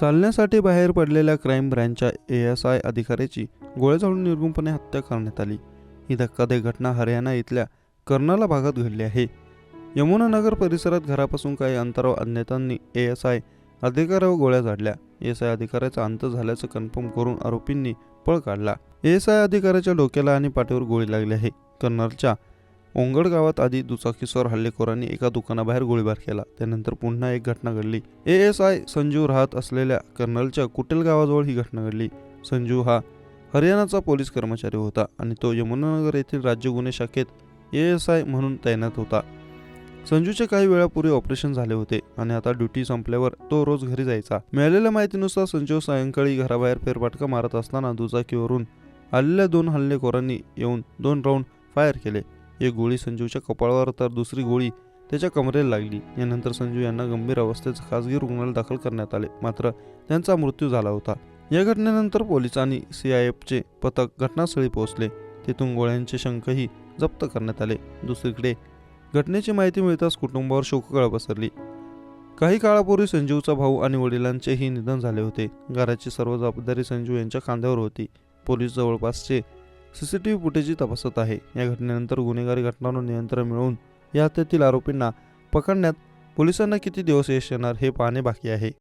चालण्यासाठी बाहेर पडलेल्या क्राईम ब्रँचच्या ए एस आय अधिकाऱ्याची गोळ्या झाडून निर्गुणपणे हत्या करण्यात आली. ही धक्कादायक घटना हरियाणा इथल्या कर्नाला भागात घडली आहे. यमुनानगर परिसरात घरापासून काही अंतरावर अज्ञातांनी ए एस आय अधिकाऱ्यावर गोळ्या झाडल्या. एस आय अधिकाऱ्याचा अंत झाल्याचं कन्फर्म करून आरोपींनी पळ काढला. एस आय अधिकाऱ्याच्या डोक्याला आणि पाठीवर गोळी लागली आहे. कर्नलच्या ओंगड गावात आधी दुचाकीस्वार हल्लेखोरांनी एका दुकानाबाहेर गोळीबार केला. त्यानंतर पुन्हा एक घटना घडली. ए एस आय संजू राहत असलेल्या कर्नलच्या कुटेल गावाजवळ ही घटना घडली. संजू हा हरियाणाचा पोलीस कर्मचारी होता आणि तो यमुनानगर येथील राज्य गुन्हे शाखेत ए एस आय म्हणून तैनात होता. संजूचे काही वेळापूर्वी ऑपरेशन झाले होते आणि आता ड्युटी संपल्यावर तो रोज घरी जायचा. मिळालेल्या माहितीनुसार संजू सायंकाळी घराबाहेर फेरफटका मारत असताना दुचाकीवरून आलेल्या दोन हल्लेखोरांनी येऊन दोन राऊंड फायर केले. एक गोळी संजूच्या कपाळावर तर दुसरी गोळी त्याच्या कमरेला लागली. यानंतर संजू यांना गंभीर अवस्थेत खासगी रुग्णालयात दाखल करण्यात आले. मात्र त्यांचा मृत्यू झाला होता. या घटनेनंतर पोलीस आणि सी आय एफचे पथक घटनास्थळी पोहोचले. तेथून गोळ्यांचे शंखही जप्त करण्यात आले. दुसरीकडे घटनेची माहिती मिळताच कुटुंबावर शोककळा पसरली. काही काळापूर्वी संजीवचा भाऊ आणि वडिलांचेही निधन झाले होते. घराची सर्व जबाबदारी संजीव यांच्या खांद्यावर होती. पोलीस जवळपासचे सीसीटीव्ही फुटेजही तपासत आहे. या घटनेनंतर गुन्हेगारी घटनांवर नियंत्रण मिळवून या हत्येतील आरोपींना पकडण्यात पोलिसांना किती दिवस यश येणार हे पाहणे बाकी आहे.